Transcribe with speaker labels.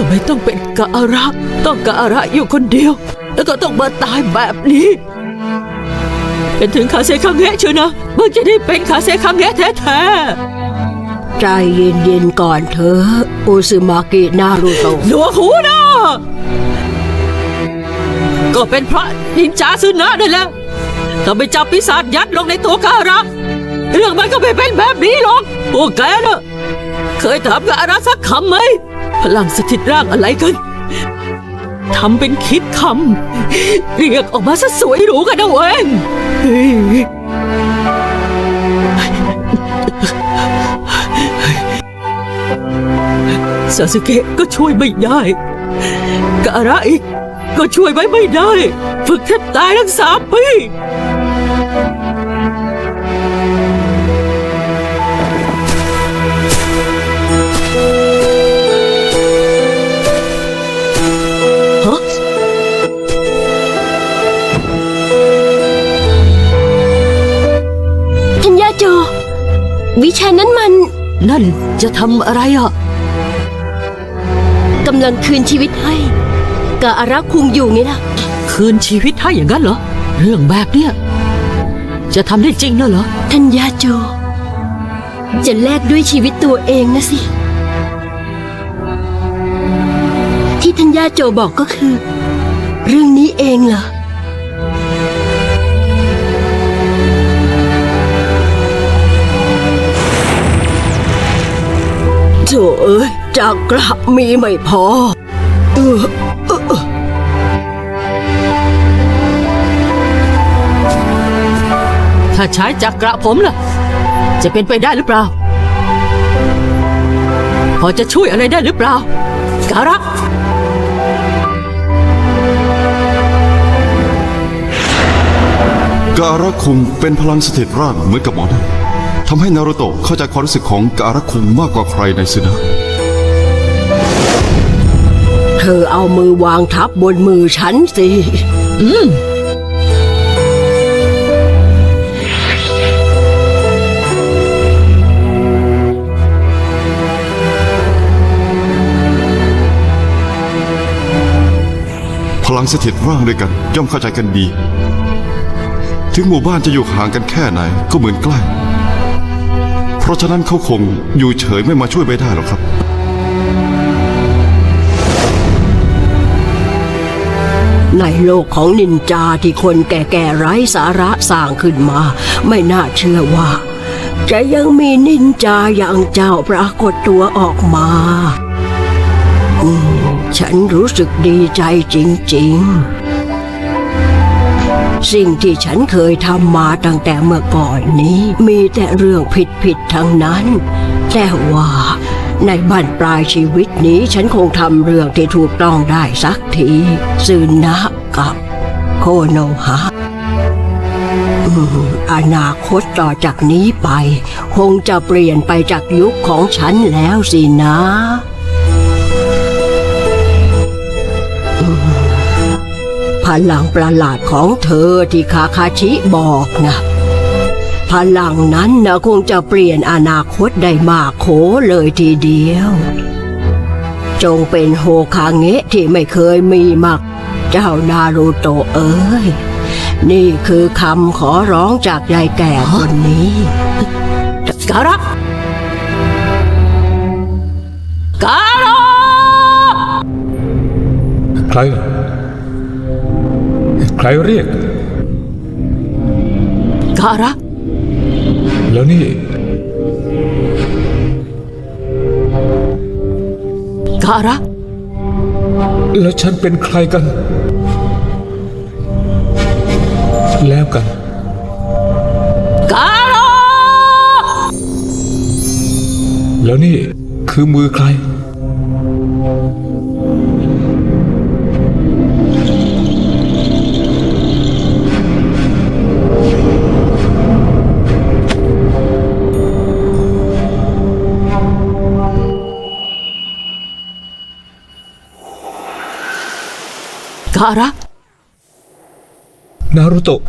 Speaker 1: ทำไมต้องเป็นกะอาระ ต้องกะอาระอยู่คนเดียว แล้วก็ต้องมาตายแบบนี้ เป็นถึงคาเซคังแงะเชียวนะเมื่อจะได้เป็นคาเซคังแงะแท้
Speaker 2: ใจเย็นๆก่อนเถอะอุซึมากินารุโตะ
Speaker 1: ๆหนวกหูนะก็เป็นเพราะนินจาซึนะนั่นแหละถ้าไปจับปีศาจยัดลงในตัวกะอาระเรื่องมันก็ไม่เป็นแบบนี้หรอกพวกแกน่ะเคยถามกะอาระสักคำไหม พลังสถิตร่างอะไรกันทำเป็นคิดคำเรียกออกมาซะสวยหรูกันเว้ยเฮ้ยซาสึเกะก็ช่วยไม่ได้กะระอีกก็ช่วยไว้ไม่ได้ ฝึกแทบตายทั้งสามปี
Speaker 2: วิชานั้นมัน
Speaker 1: นั่นจะทำอะไรอะ
Speaker 2: กำลังคืนชีวิตให้กะอารักคุมอยู่ไงล่ะ
Speaker 1: คืนชีวิตให้อย่างนั้นเหรอ เรื่องแบบเนี้ยจะทำได้จริงนะเหรอ
Speaker 2: ทัญญาโจ จะแลกด้วยชีวิตตัวเองนะสิ ที่ทัญญาโจบอกก็คือ เรื่องนี้เองเหรอ โถเอ้ยจากกระมีไม่พอเออเออเออ
Speaker 1: ถ้าใช้จักกระผมล่ะ จะเป็นไปได้หรือเปล่า พอจะช่วยอะไรได้หรือเปล่าการะ
Speaker 3: กาอาระคุงเป็นพลังสถิตร่างเหมือนกับหมอนั่น ทำให้นารุโตะเข้าใจความรู้สึกของกาอาระคุงมากกว่าใครในสินะ
Speaker 2: เธอเอามือวางทับบนมือฉันสิ
Speaker 3: พลังสถิตร่างด้วยกัน ย่อมเข้าใจกันดี ถึงหมู่บ้านจะอยู่ห่างกันแค่ไหนก็เหมือนใกล้เพ ราะฉะนั้นเขาคงอยู่เฉยไม่มาช่วยไม่ได้หรอกครับ
Speaker 2: ในโลกของนินจาที่คนแก่ๆไร้สาระสร้างขึ้นมา ไม่น่าเชื่อว่าจะยังมีนินจาอย่างเจ้าปรากฏตัวออกมาฉันรู้สึกดีใจจริง ๆ สิ่งที่ฉันเคยทำมาตั้งแต่เมื่อก่อนนี้ มีแต่เรื่องผิดๆทั้งนั้น แต่ว่าในบั้นปลายชีวิตนี้ฉันคงทำเรื่องที่ถูกต้องได้สักทีซึนะกับโคโนฮะอืมอนาคตต่อจากนี้ไป คงจะเปลี่ยนไปจากยุคของฉันแล้วสินะ พลังประหลาดของเธอที่คาคาชิบอกนะ พลังนั้นนะคงจะเปลี่ยนอนาคตได้มากโขเลยทีเดียว จงเป็นโฮคาเงะที่ไม่เคยมีมักเจ้านารูโตเอ้ย นี่คือคำขอร้องจากยายแก่คนนี้
Speaker 1: การะการะ
Speaker 4: ใคร ใครเรียก
Speaker 1: การะ
Speaker 4: แล้วนี่
Speaker 1: การะ
Speaker 4: แล้วฉันเป็นใครกัน แล้วกัน
Speaker 1: การะ
Speaker 4: แล้วนี่คือมือใคร
Speaker 1: การะ
Speaker 4: นารุโตะ